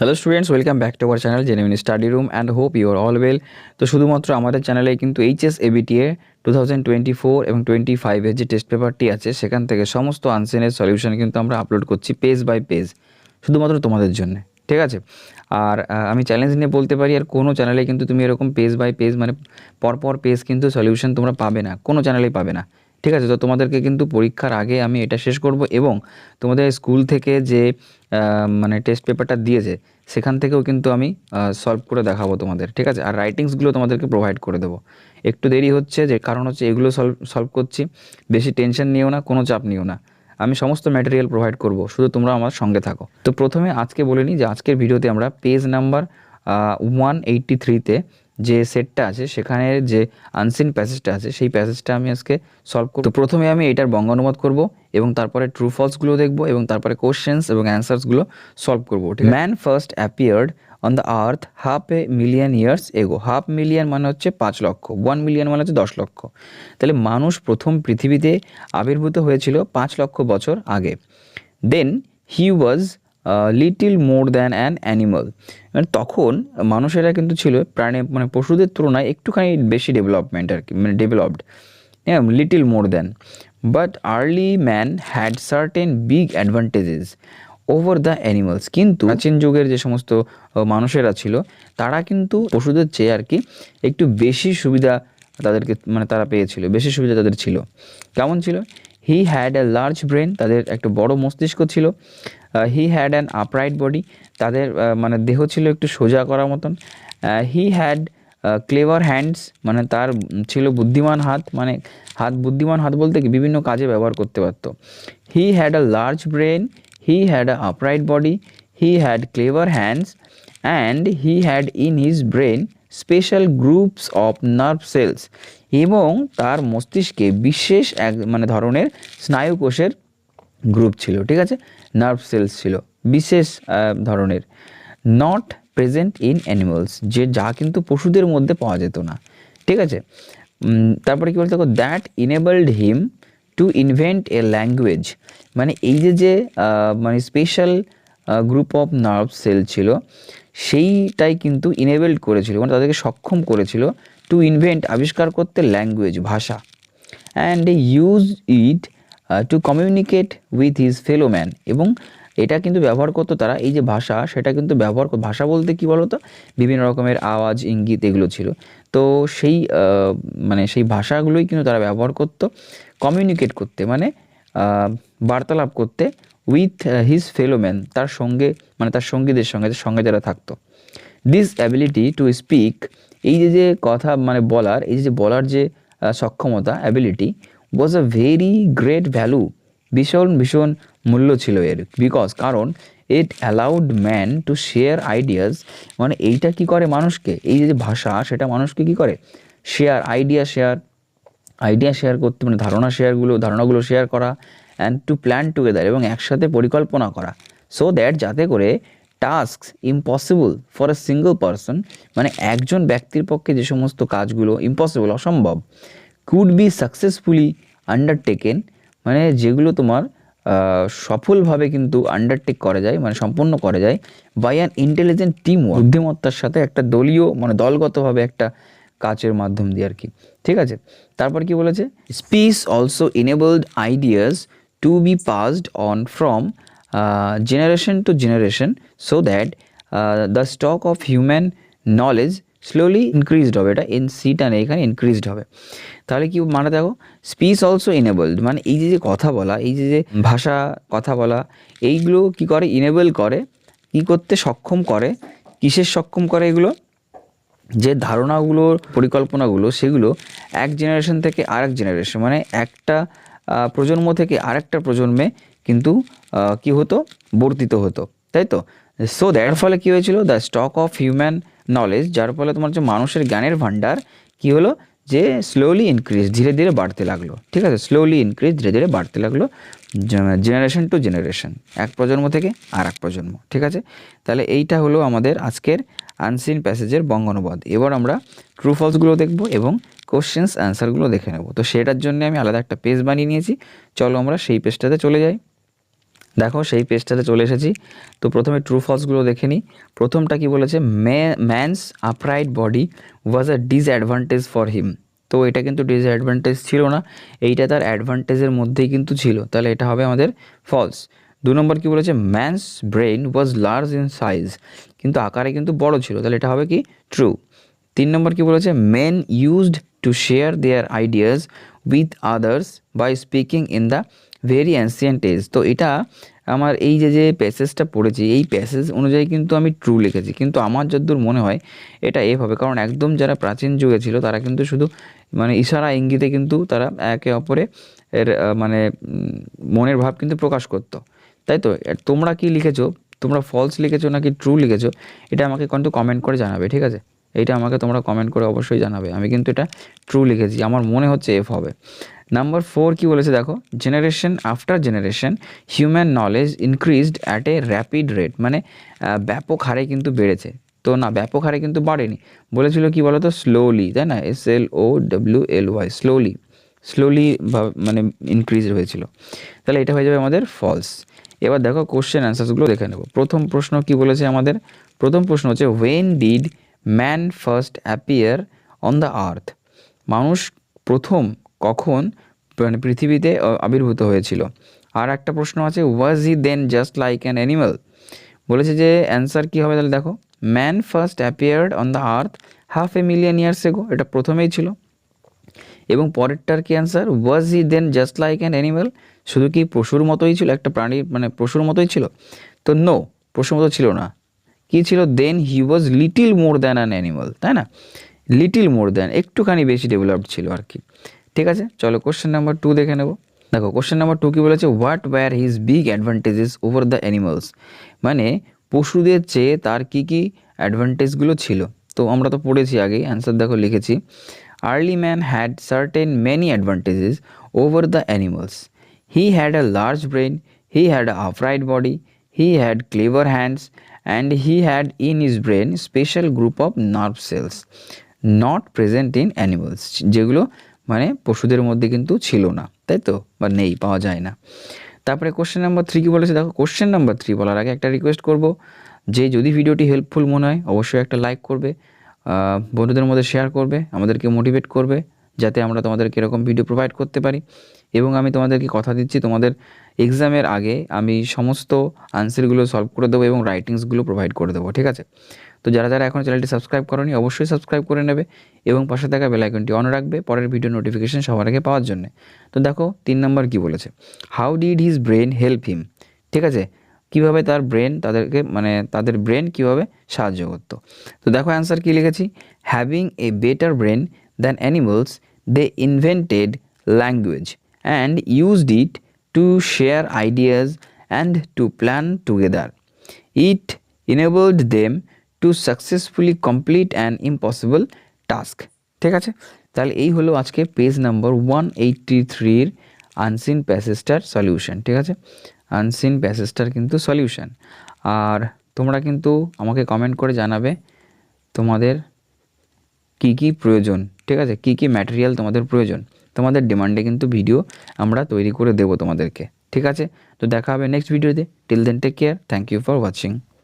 Hello students welcome back to our channel genuine study room and hope your all well তো শুধুমাত্র আমাদের চ্যানেলে কিন্তু HS ABTA two thousand twenty four এবং twenty ফাইভের যে টেস্ট পেপারটি আছে, সেখান থেকে সমস্ত আনসেনের সলিউশন কিন্তু আমরা আপলোড করছি পেজ বাই পেজ শুধুমাত্র তোমাদের জন্য, ঠিক আছে? আর আমি চ্যালেঞ্জ নিয়ে বলতে পারি, আর কোনো চ্যানেলে কিন্তু তুমি এরকম পেজ বাই পেজ মানে পরপর পেজ কিন্তু সলিউশন তোমরা পাবে না, কোনো চ্যানেলেই পাবে না। ঠিক আছে? তো তোমাদেরকে কিন্তু পরীক্ষার আগে আমি এটা শেষ করব এবং তোমাদের স্কুল থেকে যে মানে টেস্ট পেপারটা দিয়েছে, সেখান থেকেও কিন্তু আমি সলভ করে দেখাবো তোমাদের, ঠিক আছে? আর রাইটিংসগুলো তোমাদেরকে প্রোভাইড করে দেবো। একটু দেরি হচ্ছে, যে কারণ হচ্ছে এগুলো সলভ সলভ করছি। বেশি টেনশন নিও না, কোনো চাপ নিও না। আমি সমস্ত ম্যাটেরিয়াল প্রোভাইড করব, শুধু তোমরা আমার সঙ্গে থাকো। তো প্রথমে আজকে বলে নিই যে আজকের ভিডিওতে আমরা পেজ নাম্বার ওয়ান এইট্টি থ্রিতে যে সেটটা আছে, সেখানে যে আনসিন প্যাসেজটা আছে, সেই প্যাসেজটা আমি আজকে সলভ করব। তো প্রথমে আমি এটার বঙ্গানুবাদ করব এবং তারপরে ট্রু ফলসগুলো দেখব এবং তারপরে কোশ্চেন্স এবং অ্যান্সার্সগুলো সলভ করব man first appeared on the earth half a million years ago half million মানে হচ্ছে পাঁচ লক্ষ ওয়ান মিলিয়ন মানে হচ্ছে দশ লক্ষ। তাহলে মানুষ প্রথম পৃথিবীতে আবির্ভূত হয়েছিল পাঁচ লক্ষ বছর আগে। Then he was little more than an animal মানে তখন মানুষেরা কিন্তু ছিল প্রাণী মানে পশুদের তুলনায় একটুখানি বেশি ডেভেলপমেন্ট আর কি মানে ডেভেলপড হ্যাঁ little more than but early man had certain big advantages over the animals কিন্তু প্রাচীন যুগের যে সমস্ত মানুষেরা ছিল, তারা কিন্তু পশুদের চেয়ে আর কি একটু বেশি সুবিধা তাদেরকে মানে তারা পেয়েছিল, বেশি সুবিধা তাদের ছিল। কেমন ছিল? He had a large brain তাদের একটা বড় মস্তিষ্ক ছিল। He had an upright body তাদের মানে দেহ ছিল একটু সোজা করার মতন। হি হ্যাড ক্লেভার হ্যান্ডস মানে তার ছিল বুদ্ধিমান হাত মানে হাত বুদ্ধিমান হাত বলতে কি, বিভিন্ন কাজে ব্যবহার করতে পারতো। He had a large brain he had a upright body he had clever hands and he had in his brain special groups of nerve cells এবং তার মস্তিষ্কে বিশেষ এক মানে ধরনের স্নায়ুকোষের গ্রুপ ছিল, ঠিক আছে? নার্ভ সেলস ছিল, বিশেষ ধরনের। নট প্রেজেন্ট ইন অ্যানিমালস যে যা কিন্তু পশুদের মধ্যে পাওয়া যেত না, ঠিক আছে? তারপরে কি বলতে that enabled him to invent a language মানে এই যে যে মানে special group of nerve cell ছিল, সেইটাই কিন্তু ইনেবলড করেছিল মানে তাদেরকে সক্ষম করেছিল টু ইনভেন্ট আবিষ্কার করতে ল্যাঙ্গুয়েজ ভাষা। And use it to communicate with his fellow man এবং এটা কিন্তু ব্যবহার করতো তারা, এই যে ভাষা, সেটা কিন্তু ব্যবহার ভাষা বলতে কি বলতো? বিভিন্ন রকমের আওয়াজ, ইঙ্গিত এগুলো ছিল। তো সেই মানে সেই ভাষাগুলোই কিন্তু তারা ব্যবহার করতো কমিউনিকেট করতে মানে বার্তালাপ করতে উইথ হিজ ফেলো ম্যান তার সঙ্গে মানে তার সঙ্গীদের সঙ্গে সঙ্গে যারা থাকতো। দিস অ্যাবিলিটি টু স্পিক এই যে যে কথা মানে বলার, এই যে বলার যে সক্ষমতা ability was a very great value ভীষণ ভীষণ মূল্য ছিল এর। বিকজ কারণ it allowed man to share ideas মানে এইটা কি করে মানুষকে? এই যে ভাষা, সেটা মানুষকে কি করে? Share idea share idea share করতে মানে ধারণা শেয়ারগুলো ধারণাগুলো শেয়ার করা অ্যান্ড টু প্ল্যান টুগেদার এবং একসাথে পরিকল্পনা করা। সো দ্যাট যাতে করে task impossible for a single person মানে একজন ব্যক্তির পক্ষে যে সমস্ত কাজগুলো ইম্পসিবল অসম্ভব। কুড বি সাকসেসফুলি আন্ডারটেকেন মানে যেগুলো তোমার সফলভাবে কিন্তু আন্ডারটেক করা যায় মানে সম্পন্ন করা যায় বাই অ্যান ইন্টেলিজেন্ট টিম বুদ্ধিমত্তার সাথে একটা দলীয় মানে দলগতভাবে একটা কাজের মাধ্যম দিয়ে আর কি। ঠিক আছে? তারপর কি বলেছে? Speech also enabled ideas to be passed on from generation to generation so that the stock of human knowledge slowly increased হবে। এটা এন সিটা নেই এখানে ইনক্রিজড হবে। তাহলে কি মানে দেখো স্পিচ অলসো ইনেবলড মানে এই যে যে কথা বলা, এই যে যে ভাষা কথা বলা, এইগুলো কি করে? ইনেবল করে। কি করতে সক্ষম করে? কিসের সক্ষম করে এগুলো? যে ধারণাগুলোর পরিকল্পনাগুলো, সেগুলো এক জেনারেশন থেকে আরেক জেনারেশন মানে একটা প্রজন্ম থেকে আরেকটা প্রজন্মে কিন্তু কি হতো? বর্তিত হতো। তাই তো? সো দ্যার ফলে কী হয়েছিল? The stock of human knowledge যার ফলে তোমার যে মানুষের জ্ঞানের ভাণ্ডার কি হলো? যে স্লোলি ইনক্রিজ ধীরে ধীরে বাড়তে লাগল। ঠিক আছে? স্লোলি ইনক্রিজ ধীরে ধীরে বাড়তে লাগল। জেনারেশন টু জেনারেশন এক প্রজন্ম থেকে আর এক প্রজন্ম। ঠিক আছে? তাহলে এইটা হলো আমাদের আজকের আনসিন প্যাসেজের বঙ্গানুবাদ। এবার আমরা ট্রু ফলসগুলো দেখব এবং কোশ্চেন্স অ্যান্সারগুলো দেখে নেব। তো সেটার জন্য আমি আলাদা একটা পেজ বানিয়ে নিয়েছি। চলো আমরা সেই পেজটাতে চলে যাই। দেখো সেই পেজটাতে চলে এসেছি। তো প্রথমে ট্রু ফলসগুলো দেখে নিই। প্রথমটা কি বলেছে? May man's upright body was a disadvantage for him তো এটা কিন্তু ডিসঅ্যাডভান্টেজ ছিল না। এইটা তার অ্যাডভান্টেজের মধ্যেই কিন্তু ছিল। তাহলে এটা হবে আমাদের ফলস দু নম্বর কি বলেছে? Man's brain was large in size কিন্তু আকারে কিন্তু বড় ছিল। তাহলে এটা হবে কি? ট্রু তিন নম্বর কি বলেছে? Men used to share their ideas with others by speaking in the very ancient age তো এটা আমার এই যে যে প্যাসেজটা পড়েছি, এই প্যাসেজ অনুযায়ী কিন্তু আমি ট্রু লিখেছি। কিন্তু আমার যদ্দূর মনে হয় এটা এ হবে, কারণ একদম যারা প্রাচীন যুগে ছিল, তারা কিন্তু শুধু মানে ইশারা ইঙ্গিতে কিন্তু তারা একে অপরে এর মানে মনের ভাব কিন্তু প্রকাশ করতো। তাই তো? তোমরা কি লিখেছো? তোমরা ফলস লিখেছো নাকি ট্রু লিখেছো? এটা আমাকে কিন্তু কমেন্ট করে জানাবে, ঠিক আছে? এইটা আমাকে তোমরা কমেন্ট করে অবশ্যই জানাবে। আমি কিন্তু এটা ট্রু লিখেছি, আমার মনে হচ্ছে এফ হবে। নাম্বার ফোর কি বলেছে দেখো? Generation after generation human knowledge increased at a rapid rate মানে ব্যাপক হারে কিন্তু বেড়েছে। তো না, ব্যাপক হারে কিন্তু বাড়েনি। বলেছিল কি বলতো? স্লোলি তাই না? S L O W L Y slowly slowly মানে ইনক্রিজ হয়েছিল। তাহলে এটা হয়ে যাবে আমাদের ফলস এবার দেখো কোশ্চেন অ্যান্সার্সগুলো দেখে নেব। প্রথম প্রশ্ন কি বলেছে আমাদের? প্রথম প্রশ্ন হচ্ছে when did man first appear on the earth মানুষ প্রথম কখন মানে পৃথিবীতে আবির্ভূত হয়েছিল? আর একটা প্রশ্ন আছে was he then just like an animal বলেছে যে অ্যান্সার কী হবে তাহলে দেখো man first appeared on the earth half a million years ago এটা প্রথমেই ছিল। এবং পরেরটার কি answer was he then just like an animal শুধু কি পশুর মতোই ছিল, একটা প্রাণী মানে পশুর মতোই ছিল? তো নো পশুর মতো ছিল না। কি ছিল? Then he was little more than an animal তাই না? লিটিল মোর দ্যান একটুখানি বেশি ডেভেলপড ছিল আর কি। ঠিক আছে? চলো কোশ্চেন নাম্বার টু দেখে নেব। দেখো কোশ্চেন নাম্বার টু কি বলেছে? What were his big advantages over the animals মানে পশুদের চেয়ে তার কি কি অ্যাডভান্টেজগুলো ছিল? তো আমরা তো পড়েছি আগেই অ্যান্সার দেখো লিখেছি। Early man had certain many advantages over the animals he had a large brain he had a upright body he had clever hands and he had in his brain special group of nerve cells, not present in animals, যেগুলো মানে পশুদের মধ্যে কিন্তু ছিল না, তাই তো? বা নেই, পাওয়া যায় না। তারপরে কোশ্চেন নাম্বার থ্রি কি বলেছে? দেখো কোশ্চেন নাম্বার থ্রি বলার আগে একটা রিকোয়েস্ট করব। যে যদি ভিডিওটি হেল্পফুল মনে হয়, অবশ্যই একটা লাইক করবে বন্ধুদের মধ্যে শেয়ার করবে, আমাদেরকে মোটিভেট করবে, যাতে আমরা তোমাদেরকে এরকম ভিডিও প্রোভাইড করতে পারি। এবং আমি তোমাদেরকে কথা দিচ্ছি, তোমাদের এক্সামের আগে আমি সমস্ত আনসারগুলো সলভ করে দেবো এবং রাইটিংসগুলো প্রোভাইড করে দেবো, ঠিক আছে? তো যারা যারা এখন চ্যানেলটি সাবস্ক্রাইব করনি, অবশ্যই সাবস্ক্রাইব করে নেবে এবং পাশে থাকা বেল আইকনটি অন রাখবে পরের ভিডিও নোটিফিকেশান সবার আগে পাওয়ার জন্য। তো দেখো, তিন নম্বর কি বলেছে? How did his brain help him ঠিক আছে? কীভাবে তার ব্রেন তাদেরকে মানে তাদের ব্রেন কীভাবে সাহায্য করতো? তো দেখো অ্যান্সার কি লিখেছি? Having a better brain than animals they invented language and used it to share ideas and to plan together it enabled them to successfully complete an impossible task ঠিক আছে? তাহলে এই হলো আজকে পেজ নাম্বার ওয়ান এইটটি থ্রির unseen প্যাসেজটার solution ঠিক আছে? আনসিন প্যাসেজটার কিন্তু সলিউশন আর তোমরা কিন্তু আমাকে কমেন্ট করে জানাবে তোমাদের কি কি প্রয়োজন, ঠিক আছে? কি কি ম্যাটেরিয়াল তোমাদের প্রয়োজন। তোমাদের ডিমান্ডে কিন্তু ভিডিও আমরা তৈরি করে দেবো তোমাদেরকে। ঠিক আছে? তো দেখা হবে নেক্সট ভিডিওতে till then take care thank you for watching